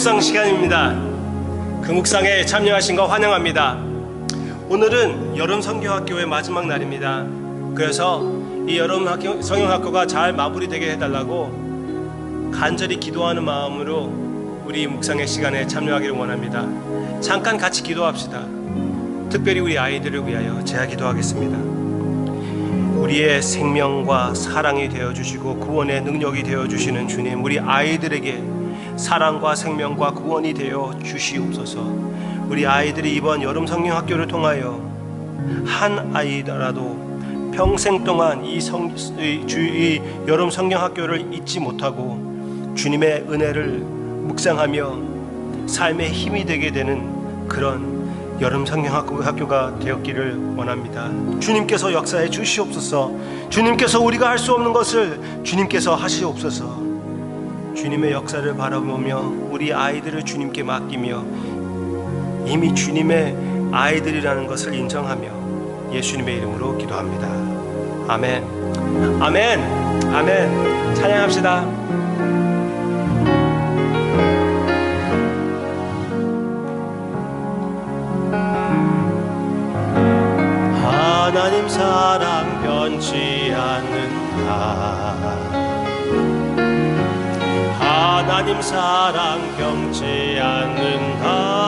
묵상 시간입니다. 그 묵상에 참여하신 거 환영합니다. 오늘은 여름 성경학교의 마지막 날입니다. 그래서 이 여름 학교, 성경학교가 잘 마무리되게 해달라고 간절히 기도하는 마음으로 우리 묵상의 시간에 참여하기를 원합니다. 잠깐 같이 기도합시다. 특별히 우리 아이들을 위하여 제가 기도하겠습니다. 우리의 생명과 사랑이 되어 주시고 구원의 능력이 되어 주시는 주님, 우리 아이들에게 사랑과 생명과 구원이 되어 주시옵소서. 우리 아이들이 이번 여름 성경 학교를 통하여 한 아이라도 평생 동안 이, 성, 이, 주, 이 여름 성경 학교를 잊지 못하고 주님의 은혜를 묵상하며 삶의 힘이 되게 되는 그런 여름 학교- 학교가 되었기를 원합니다. 주님께서 역사해 주시옵소서. 주님께서 우리가 할 수 없는 것을 주님께서 하시옵소서. 주님의 역사를 바라보며 우리 아이들을 주님께 맡기며 이미 주님의 아이들이라는 것을 인정하며 예수님의 이름으로 기도합니다. 아멘. 아멘. 아멘. 찬양합시다. 하나님 사랑 변치 않는다. 하나님 사랑 변치 않는다.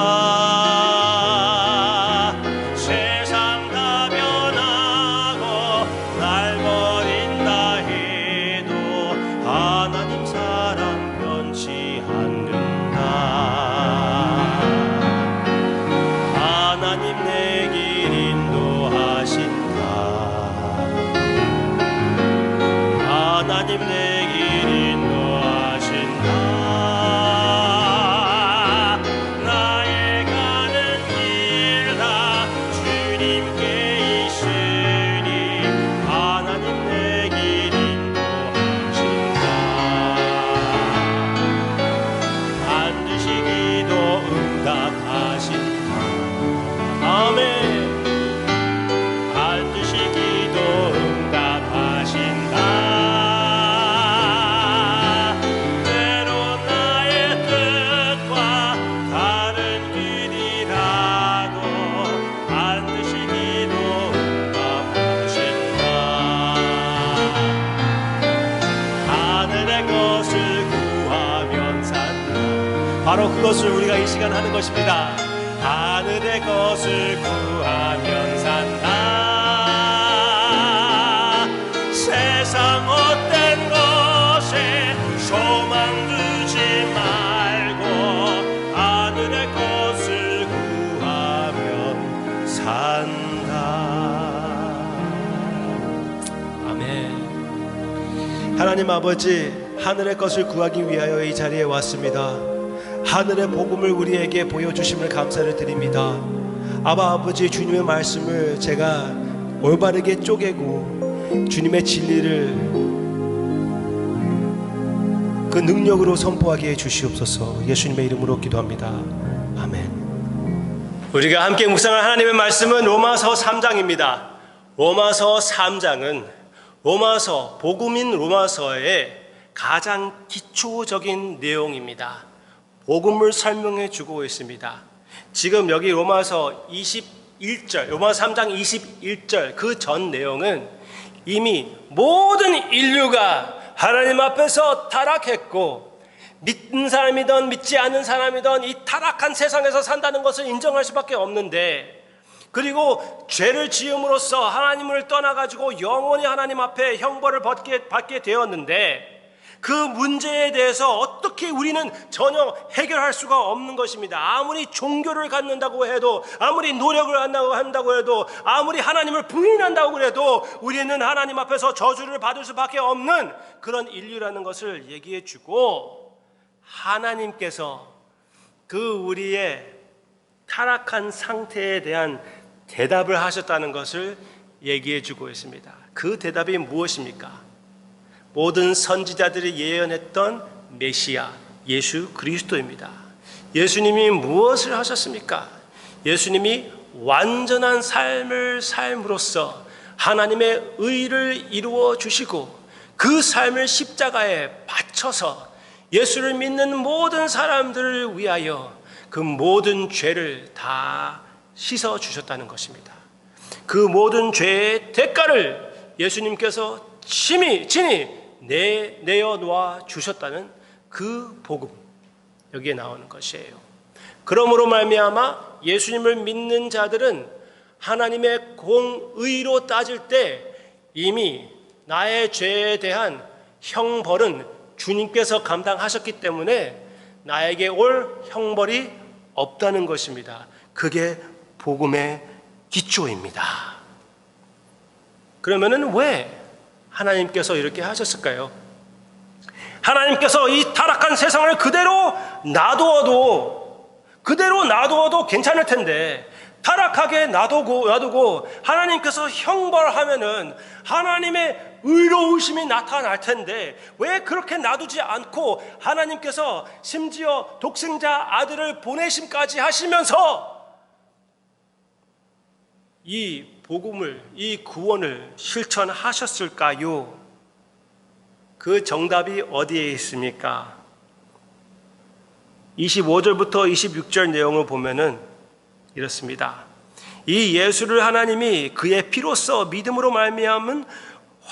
것을 우리가 이 시간 하는 것입니다. 하늘의 것을 구하면 산다. 세상 어떤 것에 소망 두지 말고 하늘의 것을 구하면 산다. 아멘. 하나님 아버지 하늘의 것을 구하기 위하여 이 자리에 왔습니다. 하늘의 복음을 우리에게 보여주심을 감사를 드립니다. 아바 아버지 주님의 말씀을 제가 올바르게 쪼개고 주님의 진리를 그 능력으로 선포하게 해 주시옵소서. 예수님의 이름으로 기도합니다. 아멘. 우리가 함께 묵상할 하나님의 말씀은 로마서 3장입니다. 로마서 3장은 로마서 복음인 로마서의 가장 기초적인 내용입니다. 복음을 설명해 주고 있습니다. 지금 여기 로마서 21절, 로마서 3장 21절 그 전 내용은 이미 모든 인류가 하나님 앞에서 타락했고 믿는 사람이든 믿지 않는 사람이든 이 타락한 세상에서 산다는 것을 인정할 수밖에 없는데 그리고 죄를 지음으로써 하나님을 떠나가지고 영원히 하나님 앞에 형벌을 받게, 받게 되었는데 그 문제에 대해서 어떻게 우리는 전혀 해결할 수가 없는 것입니다. 아무리 종교를 갖는다고 해도, 아무리 노력을 한다고 한다고 해도, 아무리 하나님을 부인한다고 해도 우리는 하나님 앞에서 저주를 받을 수밖에 없는 그런 인류라는 것을 얘기해 주고 하나님께서 그 우리의 타락한 상태에 대한 대답을 하셨다는 것을 얘기해 주고 있습니다. 그 대답이 무엇입니까? 모든 선지자들이 예언했던 메시아 예수 그리스도입니다. 예수님이 무엇을 하셨습니까? 예수님이 완전한 삶을 삶으로써 하나님의 의를 이루어 주시고 그 삶을 십자가에 바쳐서 예수를 믿는 모든 사람들을 위하여 그 모든 죄를 다 씻어 주셨다는 것입니다. 그 모든 죄의 대가를 예수님께서 친히 친히 내 내어 놓아 주셨다는 그 복음 여기에 나오는 것이에요. 그러므로 말미암아 예수님을 믿는 자들은 하나님의 공의로 따질 때 이미 나의 죄에 대한 형벌은 주님께서 감당하셨기 때문에 나에게 올 형벌이 없다는 것입니다. 그게 복음의 기초입니다. 그러면은 왜 하나님께서 이렇게 하셨을까요? 하나님께서 이 타락한 세상을 그대로 놔두어도 그대로 놔두어도 괜찮을 텐데 타락하게 놔두고 놔두고 하나님께서 형벌하면은 하나님의 의로우심이 나타날 텐데 왜 그렇게 놔두지 않고 하나님께서 심지어 독생자 아들을 보내심까지 하시면서 이 복음을 이 구원을 실천하셨을까요? 그 정답이 어디에 있습니까? 25절부터 26절 내용을 보면은 이렇습니다. 이 예수를 하나님이 그의 피로써 믿음으로 말미암은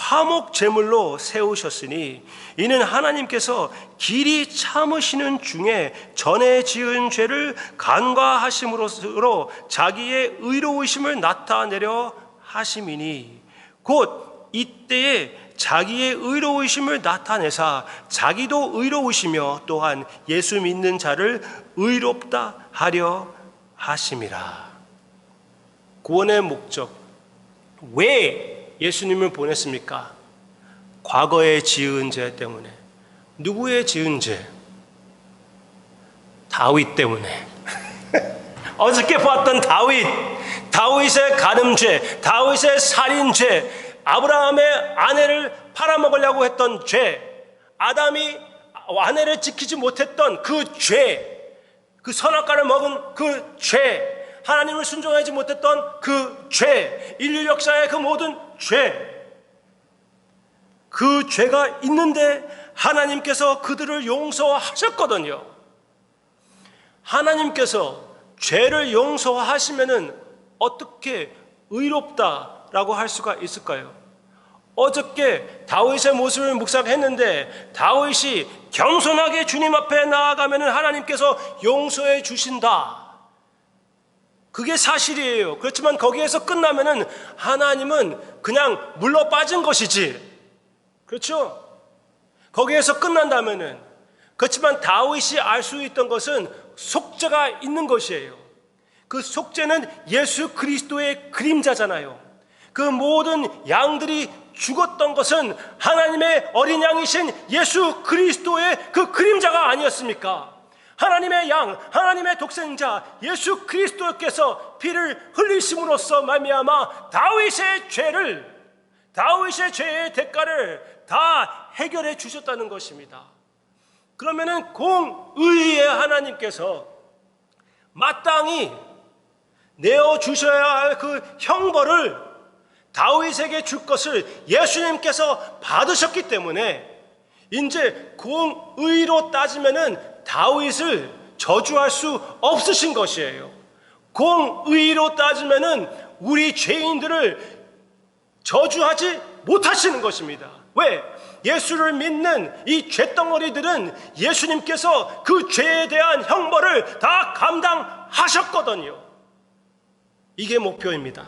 화목 제물로 세우셨으니 이는 하나님께서 길이 참으시는 중에 전에 지은 죄를 간과하심으로 자기의 의로우심을 나타내려 하심이니 곧 이때에 자기의 의로우심을 나타내사 자기도 의로우시며 또한 예수 믿는 자를 의롭다 하려 하심이라. 구원의 목적 왜 예수님을 보냈습니까? 과거에 지은 죄 때문에. 누구의 지은 죄? 다윗 때문에. 어저께 봤던 다윗, 다윗의 간음죄, 다윗의 살인죄, 아브라함의 아내를 팔아먹으려고 했던 죄, 아담이 아내를 지키지 못했던 그 죄, 그 선악과를 먹은 그 죄, 하나님을 순종하지 못했던 그 죄, 인류 역사의 그 모든 죄, 그 죄가 있는데 하나님께서 그들을 용서하셨거든요. 하나님께서 죄를 용서하시면은 어떻게 의롭다라고 할 수가 있을까요? 어저께 다윗의 모습을 묵상했는데 다윗이 겸손하게 주님 앞에 나아가면 하나님께서 용서해 주신다. 그게 사실이에요. 그렇지만 거기에서 끝나면은 하나님은 그냥 물러 빠진 것이지. 그렇죠? 거기에서 끝난다면은 그렇지만 다윗이 알 수 있던 것은 속죄가 있는 것이에요. 그 속죄는 예수 그리스도의 그림자잖아요. 그 모든 양들이 죽었던 것은 하나님의 어린 양이신 예수 그리스도의 그 그림자가 아니었습니까? 하나님의 양, 하나님의 독생자 예수 그리스도께서 피를 흘리심으로써 말미암아 다윗의 죄를 다윗의 죄의 대가를 다 해결해 주셨다는 것입니다. 그러면은 공의의 하나님께서 마땅히 내어 주셔야 할 그 형벌을 다윗에게 줄 것을 예수님께서 받으셨기 때문에 이제 공의로 따지면은 다윗을 저주할 수 없으신 것이에요. 공의로 따지면은 우리 죄인들을 저주하지 못하시는 것입니다. 왜? 예수를 믿는 이 죄덩어리들은 예수님께서 그 죄에 대한 형벌을 다 감당하셨거든요. 이게 목표입니다.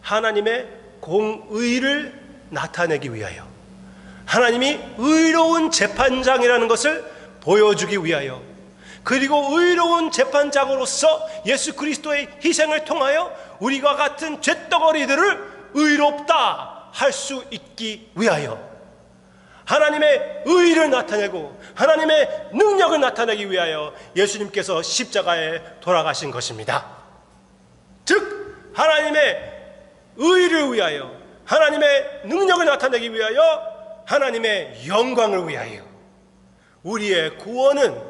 하나님의 공의를 나타내기 위하여. 하나님이 의로운 재판장이라는 것을 보여주기 위하여. 그리고 의로운 재판장으로서 예수 그리스도의 희생을 통하여 우리가 같은 죄덩어리들을 의롭다 할 수 있기 위하여. 하나님의 의를 나타내고 하나님의 능력을 나타내기 위하여 예수님께서 십자가에 돌아가신 것입니다. 즉 하나님의 의를 위하여 하나님의 능력을 나타내기 위하여 하나님의 영광을 위하여 우리의 구원은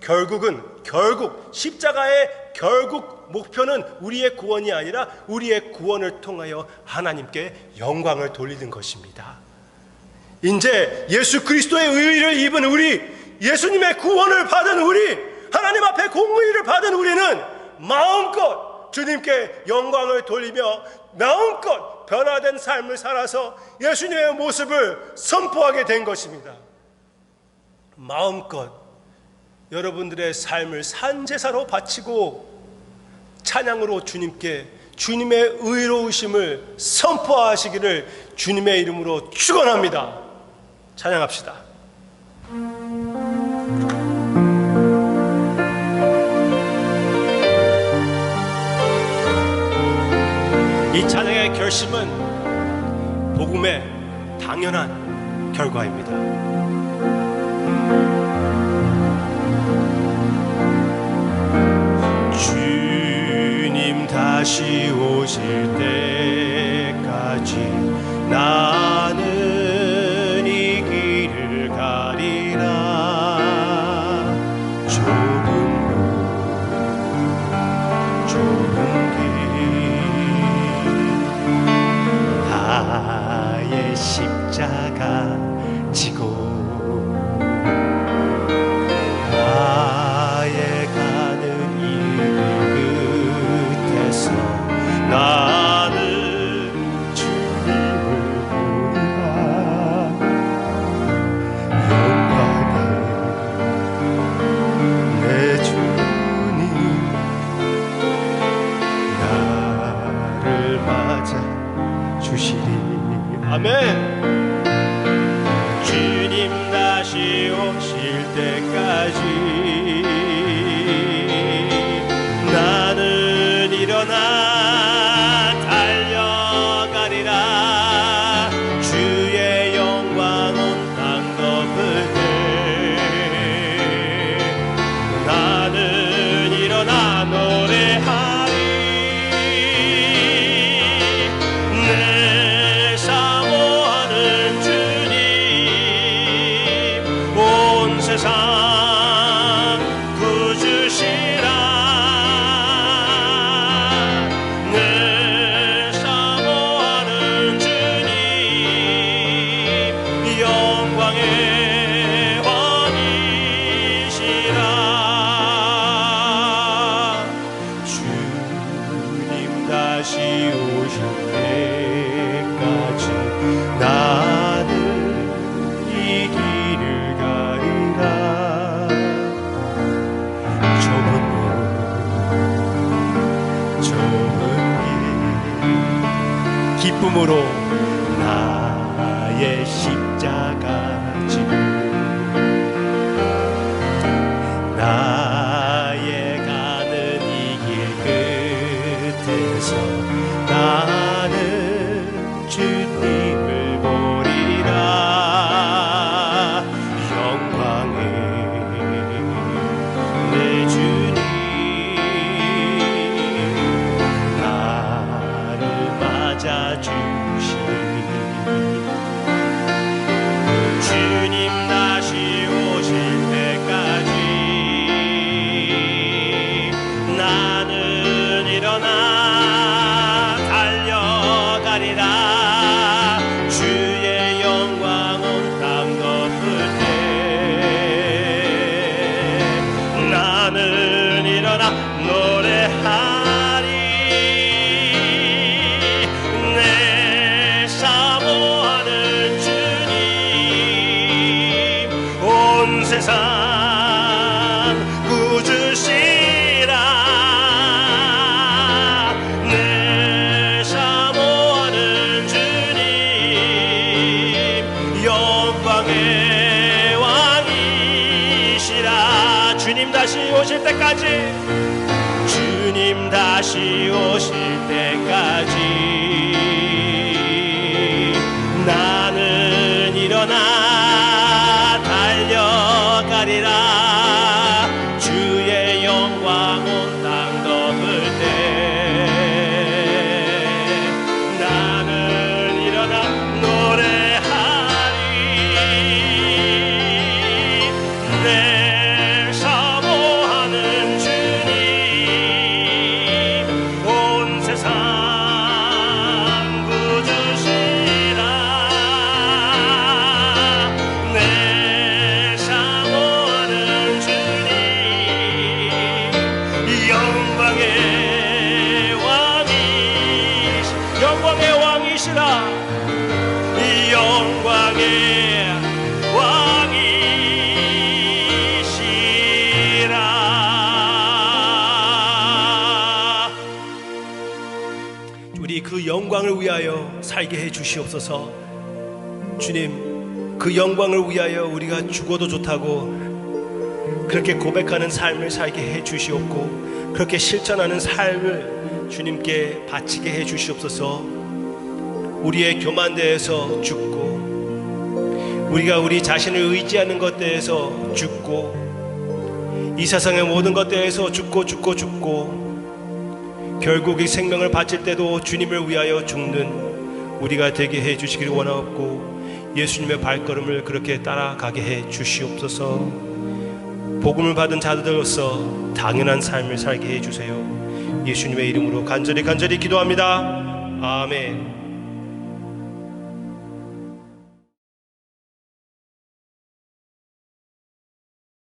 결국은 결국 십자가의 결국 목표는 우리의 구원이 아니라 우리의 구원을 통하여 하나님께 영광을 돌리는 것입니다. 이제 예수 그리스도의 의를 입은 우리 예수님의 구원을 받은 우리 하나님 앞에 공의를 받은 우리는 마음껏 주님께 영광을 돌리며 마음껏 변화된 삶을 살아서 예수님의 모습을 선포하게 된 것입니다. 마음껏 여러분들의 삶을 산제사로 바치고 찬양으로 주님께 주님의 의로우심을 선포하시기를 주님의 이름으로 축원합니다. 찬양합시다. 이 찬양의 결심은 복음의 당연한 결과입니다. 주님 다시 오실 때까지 나는 이 길을 가리라. 조금 조금 길 나의 십자가 지고 山。 기쁨으로. 다시 오실 때까지. 주님 다시 오실 때까지. 살게 해 주시옵소서. 주님, 그 영광을 위하여 우리가 죽어도 좋다고 그렇게 고백하는 삶을 살게 해 주시옵고 그렇게 실천하는 삶을 주님께 바치게 해 주시옵소서. 우리의 교만대에서 죽고 우리가 우리 자신을 의지하는 것 대해서 죽고 이 세상의 모든 것 대해서 죽고 죽고 죽고 결국 이 생명을 바칠 때도 주님을 위하여 죽는 우리가 되게 해 주시기를 원하옵고 예수님의 발걸음을 그렇게 따라가게 해 주시옵소서. 복음을 받은 자들로서 당연한 삶을 살게 해 주세요. 예수님의 이름으로 간절히 간절히 기도합니다. 아멘